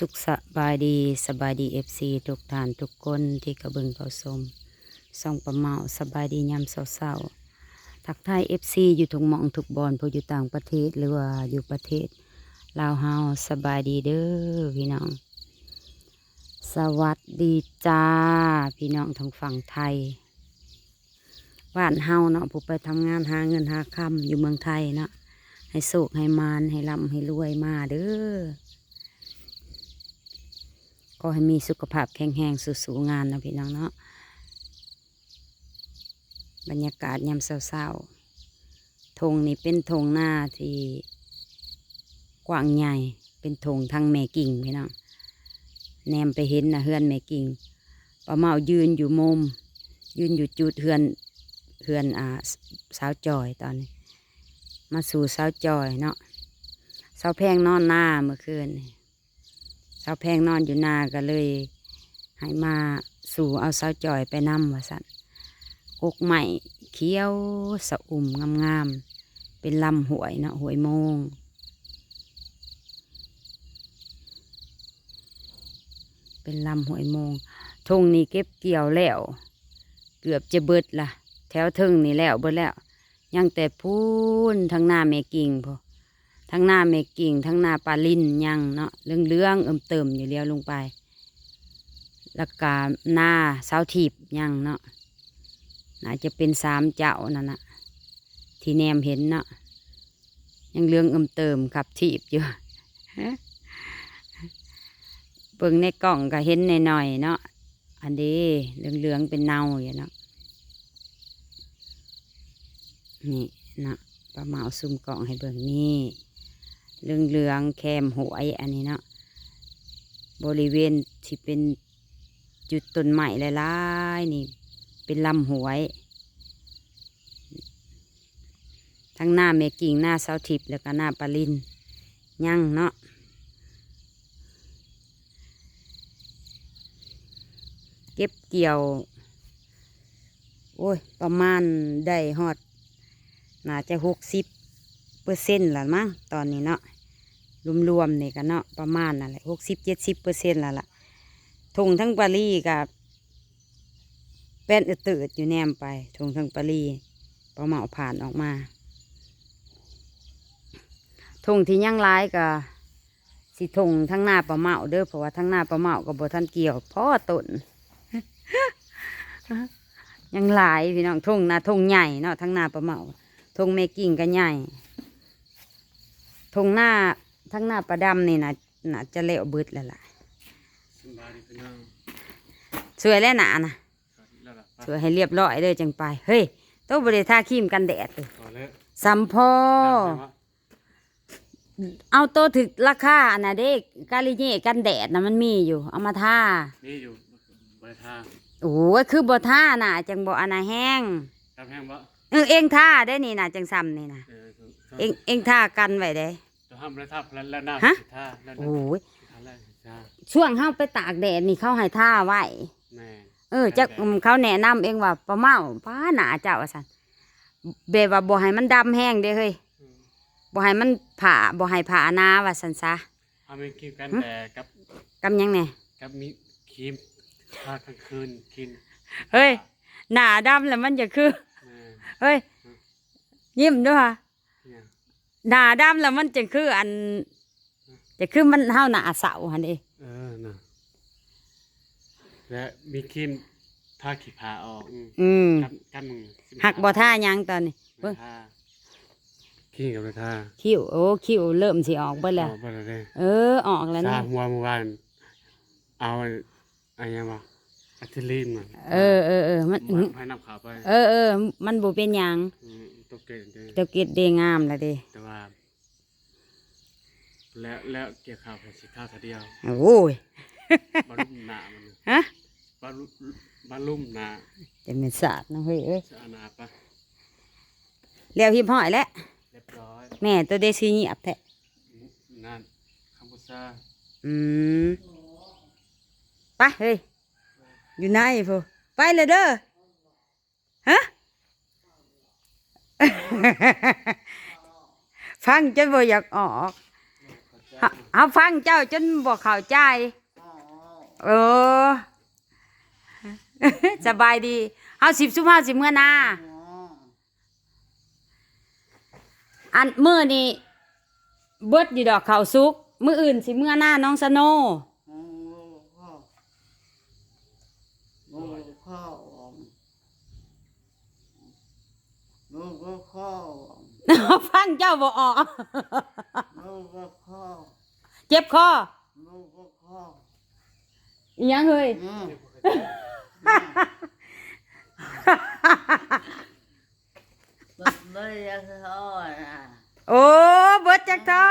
สุขสบายดีสบายดีเอฟซีทุกท่านทุกคนที่กระเบิงเขาสมส่องประเมาสบายดียามเศร้าๆทักทายเอฟซีอยู่ทุกมองทุกบอนผู้อยู่ต่างประเทศหรือว่าอยู่ประเทศลาวเฮาสบายดีเด้อพี่น้อง สวัสดีจ้า พี่น้องทางฝั่งไทยบ้านเฮาเนาะผู้ไปทำงานหาเงินหาคำอยู่เมืองไทยเนาะให้โศกให้มานให้ร่ำให้รวยมาเด้อ ก็ให้มีสุขภาพแข็งแรงสู้ๆงานนะพี่น้องเนาะบรรยากาศยามเศร้าๆธงนี่เป็นธงหน้าที่กว้างใหญ่เป็นธงทางแม่กิ่งพี่น้องแนมไปเห็นนะเฮือนแม่กิ่งป้าเมายืนอยู่มุม ยืนอยู่จุดเฮือนเฮือนอ่าสาวจอยตอนนี้ มาสู่สาวจอยเนาะสาวแพงนอนหน้าเมื่อคืนนี่ สาวแพงนอนอยู่นาก็เลยให้มาสู่เอาสาวจอยไปนำว่าสันกกใหม่เขียวสะอุ่มงามๆเป็นลำหวยเนาะหวยโมงเป็นลำหวยโมงทงนี้เก็บเกี่ยวแล้ว เกือบจะเบิดละแถวเทึงนี่แล้วเบิดแล้ว ยังแต่พูนทางหน้าแม่กิ่งพอ ทั้งหน้าเมกิ่ง ทั้งหน้าปลาลินยังเนาะเรื่องเรื่องเอิ่มเติมอยู่เลี้ยวลงไป แล้วก็หน้าเสาถีบยังเนาะน่าจะเป็นสามเจ้านั่นนะที่แนมเห็นเนาะยังเรื่องเอิ่มเติมขับถีบอยู่เบิ่งในกล่องก็เห็นหน่อยๆเนาะอันนี้เรื่องเรื่องๆเป็นเนาอยู่เนาะนี่เนาะปลาเหมาซุ่มกล่องให้เบิ่งนี่ เหลืองเหลืองแคมหวยอันนี้เนาะบริเวณที่เป็นจุดต้นใหม่หลายๆนี่ เป็นลำหวย ทั้งหน้าเมกิ่งหน้าเสาทิพย์แล้วก็หน้าปลาลินยั่งเนาะเก็บเกี่ยว โอ้ย ประมาณได้ฮอดน่าจะหกสิบ เปอร์เซ็นต์ละมั้งตอนนี้เนาะรวมๆนี่กันเนาะประมาณนั่นแหละหกสิบเจ็ดสิบเปอร์เซ็นต์ละละทงทั้งปารีกับแป้นตืดอยู่แนมไปทงทั้งปารีปลาเหมาผ่านออกมาทงที่ยังร้ายกับสิทงทั้งหน้าปลาเหมาเด้อเพราะว่าทั้งหน้าปลาเหมากับบท่านเกี่ยวพ่อต้นยังหลายพี่น้องทงหนาทงใหญ่เนาะทั้งหน้าปลาเหมาทงเมกิ่งก็ใหญ่ ทงหน้าทั้งหน้าประดำนี่นะน่าจะเละเบิดแล้วล่ะสบายดีพี่น้องสวยแล้วหนานะสวัสดีแล้วล่ะสวยให้เรียบร้อยเลยจังไป เฮ้ยต้องบริทาครีมกันแดดเลยพอแล้วสัมพอจำได้ว่าเอาโตวถึกราคาอันนะเด็กกาลิเย่กันแดดนะมันมีอยู่ เอามาทานี่อยู่บริทางโอ้ยคือบท่าน่ะ จังบอันน่ะแห้งจำแห้งบ่เออเองท่าได้นี่น่ะ จังซ้ำนี่นะเออเองเองท่ากันไว้เด้จะ ห้ามบริทางแล้วแล้วหน้าฮะ สิท่าแล้วหโอ้น้ายท่าแรกสิท่าช่วงเฮาไปตากแดดนี่เขาให้ท่าไว้ แม่เออจักอืมเขาแนะนำเองว่าปลาเมาป้าหนาเจ้าว่าสันแบบว่าบ่ให้มันดำแห้งเด้เฮ้ยอืม บ่ให้มันผ่าบ่ให้ผ่าหนาว่าสันซะเอามีครีมกันแดดกับกำยังไงกับมีครีมทากลางคืนกินเฮ้ยหนาดำแล้วมันจะคือแม่เฮ้ยยิ้มด้วยค่ะเนี่ย หนาดำแล้วมันจะคืออันจะคือมันเฮาหนาเสาหั่นเด้เออน่ะและมีครีมทาขี้ผาออกอืมอืมกันกันมึงสิหักบ่ท่าหยังตอนนี้บริทาครีมกับบริทาคิ้วโอ้คิ้วเริ่มสิออกเบิดแล้วออกไปแล้วเด้เออออกแล้วซานะหัวเมื่อวานเอาอะไรยังวะอะทิลีนมาเออเออเออมัน ให้นำข่าวไปเออเออมันบ่เป็นหยังมตัวเก่งเด้เจ้ากิดเดงามแล้วเด้แต่ ว่าแล้วแล้วเกี่ยวข่าวไปสิข้าวทีเดียวโอ้ยบรรลุมหนามันฮะบรรลุบรรลุมหนาจะเป็นศาสตร์นะเฮ้ยเอ้ยจะอานาปะเลี้ยวหิบห้อยแล้วเรียบร้อยแม่ตัวเดซีเงียบแท้นั่นคำพูซาอืมไปเฮ้ยอยู่ไหนพูไปเลยเด้อฮะ ฟังจนบ่อยากออกเข้าใจเฮาเฮาฟังเจ้าจนบ่เข้าใจเออสบายดีเฮาสิบสุภาพสิเมื่อนาอันมื้อนี้เบิดอยู่ดอกข้าวสุกมื้ออื่นสิเมื่อหน้าน้องสโน ฟังเจ้าบ่ออกเจ็บคออีหยังเฮ้ยโอ้เบิดจักท่อ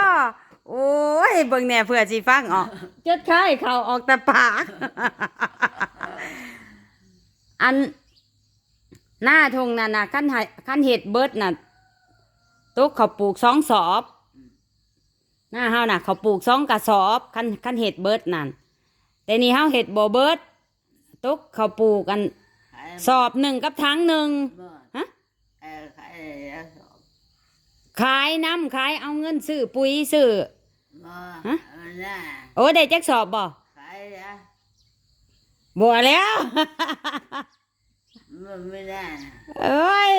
โอ้ยเบิ่งแหน่เพื่อสิฟังออกจดค่ายเขาออกแต่ปาก อันหน้าทงนั่นน่ะขั้นให้ขั้นเห็ดเบิดน่ะ ตกเขาปลูกสองสอบหน้าเฮาน่ะ เขาปลูกสองกระสอบขั้นขั้นเห็ดเบิดนั่นแต่นี่เฮาเห็ดบ่เบิดตกเขาปลูกกัน สอบหนึ่งกับทั้งหนึ่งฮะขายน้ำขายเอาเงินซื้อปุ๋ยซื้อโอ้ได้จักสอบบ่บ่แล้วไม่ได้เอ้ย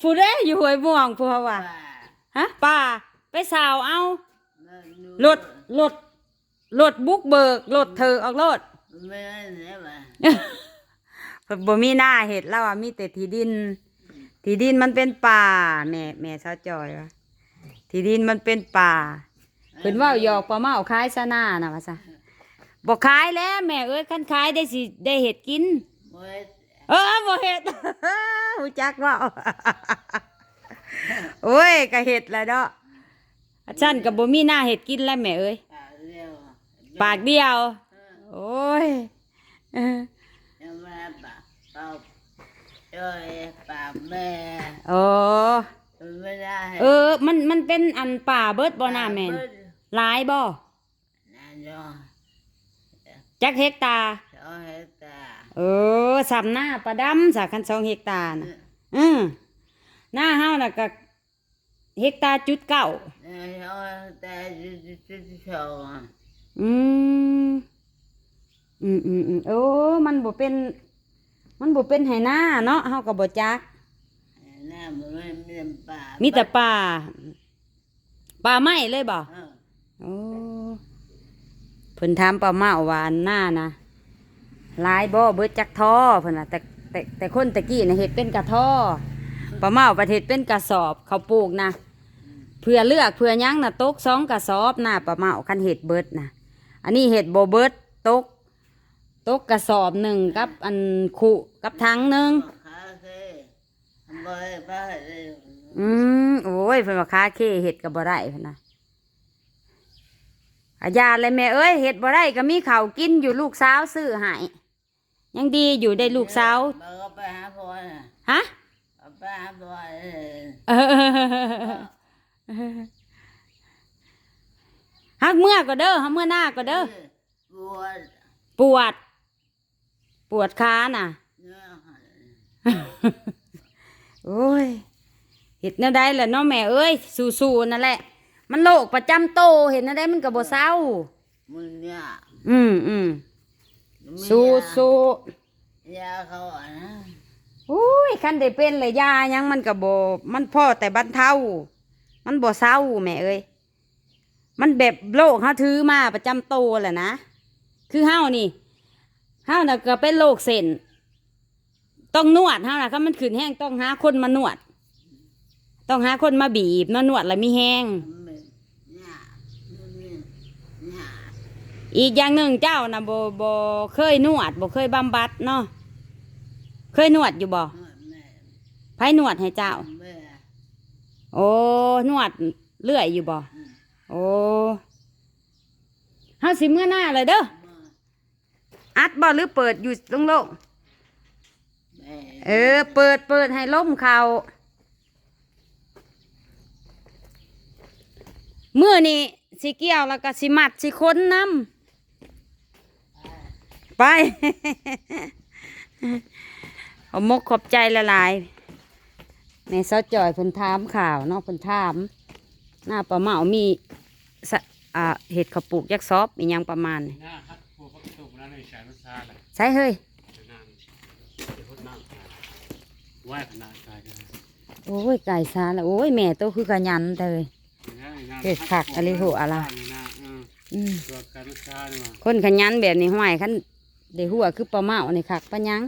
ผู้ใดอยู่ห้วยม่วงผู้ว่าฮะป้าไปสาวเอารถรถรถบุกเบิกรถเธอออกรถไม่ได้เนี่ยมาเพิ่นบ่มีหน้าเห็ดแล้วอะมีแต่ที่ดิน ที่ดินมันเป็นป่าแม่แม่สาวจอยว่าที่ดินมันเป็นป่าเพิ่นเว่าหยอกปลาเมาขายซะหน้าน่ะว่าซะบ่ขายแล้ว แม่เอ้ยคันขายได้สิได้เห็ดกินไม่ เออบ่เห็ดหูจักเว่าโอ้ยก็เห็ดแหล้วเนาะอาจารย์ก็บ่มีหน้าเห็ดกินแล้วแม่เอ้ยปากเดียวปากเดียวโอ้ยเออยังไม่ปากปากจอยปากแม่โอ้ไม่ได้เออ มันมันเป็นอันป่าเบิดบ่หน้าแม่นหลายบ่นานจอจักเฮกตาร์จอ เฮตาเออสำหน้าประดำสาคันสองเฮกตาร์น่ะอืมหน้าเฮาน่ะก็เฮกตาร์จุดเก้าเนี่ยจอแต่จุดจุดสองอืมอืมอืมอืมโอ้มันบ่เป็น มันบ่เป็นไหหน้าเนาะเฮาก็บ่จักน่ามันไม่เป็นปากมีแต่ป่าป่าไม้เลยบ่เออโอ้เพิ่นถามป้าเมาว่าอันหน้านะห ลายบ่เบิดจักท่อเพิ่นน่ะแต่แต่แต่คนตะกี้น่ะเฮ็ดเป็นกระท่อป้าเมาประเทศเป็นกระสอบเขาปลูกนะเพื่อเลือกเพื่อยั้งน่ะตกสองกระสอบหน้าป้าเมาคันเฮ็ดเบิดนะอันนี้เฮ็ดบ่เบิดตกตกกระสอบหนึ่งกับอันคุกับถังหนึ่งขาเคบ่ได้ป้าเลยอืมโอ้ยเพิ่นว่าค้าเคเฮ็ดก็บ่ได้เพิ่นน่ะอาญาเลยแม่เอ้ยเฮ็ดบ่ได้ก็มีเขากินอยู่ลูกสาวซื้อให้ ยังดีอยู่ได้ลูกสาวบ่ก็ไปหาพ่อน่ะฮะไปหาพ่อเออเออฮักเมื่อก็เด้อฮักเมื่อหน้าก็เด้อปวดปวด ปวดขาน่ะ เนื้อหันโอ้ยเห็ดแนวใดล่ะเนาะแม่เอ้ย สู้ๆนั่นแหละ มันโรคประจำโตวเห็นแนวใดมันก็บ่เศร้า มึงเนี่ยอืมอืม สู้สู้ยาเขาอะนะอุ้ยคันได้เป็นเลยยาหยังมันก็บ่มันพอแต่บรรเทามันบ่เศร้าแม่เอ้ยมันแบบโรคเฮาถือมาประจำโตวแหละนะคือเฮานี่เฮาน่ะก็เป็นโรคเส้นต้องนวดเฮาน่ะถ้ามันขึ้นแห้งต้องหาคนมานวด ต้องหาคนมาบีบมานวดแล้วมีแห้ง มันเนี่ยมันเนี่ย อีกอย่างหนึ่งเจ้านะโบโบเคยนวดโบเคยบำบัดเนาะเคยนวดอยู่บ่แม่ไผนวดให้เจ้าแม่โอ้นวดเลื่อยอยู่บ่โอ้เฮาสิเมื่อหน้าเลยเด้ออัดบ่หรือเปิดอยู่ตรงโลกแม่เออ เปิดเปิดให้ล้มเขาเมื่อนี่สิเกี่ยวแล้วก็สิมัดสิค้นน้ำ ไปขอมกขอบใจละลายแม่เสาจ่อยเพิ่นถามข่าวเนาะเพิ่นถาม หน้าปลาเมามีสะอ่าเห็ดข้าวปลูกยักษ์ซอบอีหยังประมาณนี้หน้าฮัดพวกประตูนั่นในฉายมันซาแหละใช่เฮ้ยจะนั่งจะพดนั่งไหว้ขนาดกายกันโอ้ยไก่ซาแล้วโอ้ยแม่โตคือกระยันแต่เลยเฮ็ดคักอะไรหัวอะไรอืมตัวการมันซาเนี่ยมาคนขยันแบบนี้ห้วยคัน ได้หัวคือปลาเมาในคักปะยัง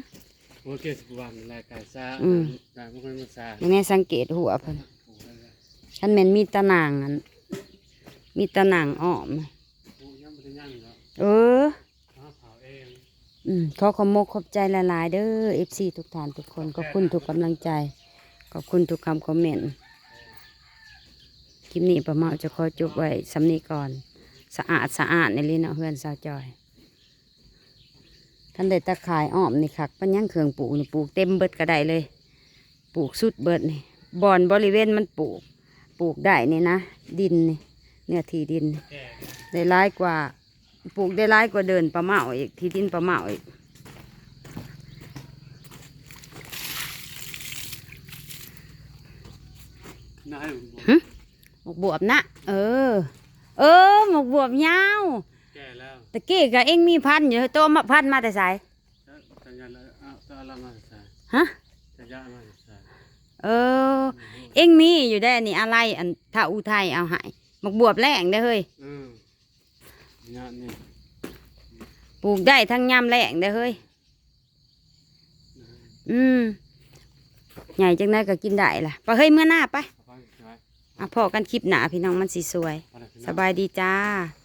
โอเคสิบวันแรกกายซาอืมแต่พวกมันมันซายังไงสังเกตหัวเพิ่นคันแม่นมีตะนางอันมีตะนางอ้อมโอ้ยังไม่ได้ย่างอยู่แล้วเออข้าวเผาเองอืมขอขอบมกขอบใจละลายๆเด้อ FC ทุกท่านทุกคนขอบคุณทุกกำลังใจขอบคุณทุกคำคอมเมนต์คลิปนี้ประเมาจะขอจบไว้สำนีก่อน สะอาดสะอาดในลิ้นเอาะเฮือนสาวจอย ท่านได้ตะขายอ้อมนี่คักปัญญังเครื่องปลูกนี่ปลูกเต็มเบิดก็ได้เลย ปลูกสุดเบิดนี่บอนบริเวณมันปลูก ปลูกได้นี่นะ ดินนี่เนื้อที่ดินนี่แก่ได้ร้ายกว่า ปลูกได้ร้ายกว่าเดินปลาเมาอีก ที่ดินปลาเมาอีกน่าให้ผมบอกหึหมกบวบนะ เออ เออหมกบวบยาวแก่แล้ว ตะกี้ก็เอ็งมีพันธุ์อยู่โตมาพันธุ์มาแต่ไสจะจะยันแล้วเอาจะเอาละมาใส่ฮะจะย่ามาใส่เออ เอ็งมีอยู่ได้นี่อะไรอันถ้าอุทัยเอาใหายหมกบวบแรงได้อเฮ้ยอืมงานนี่ปลูกได้ทั้งยามแรงได้อเฮ้ยอืมใหญ่จังไดก็กินได้ล่ะไปเฮ้ยเมื่อหน้าไป เอาไปใช่ไหมอะพอกันคลิปหนาพี่น้องมันสิสวย เอาไปสบายดีจ้าส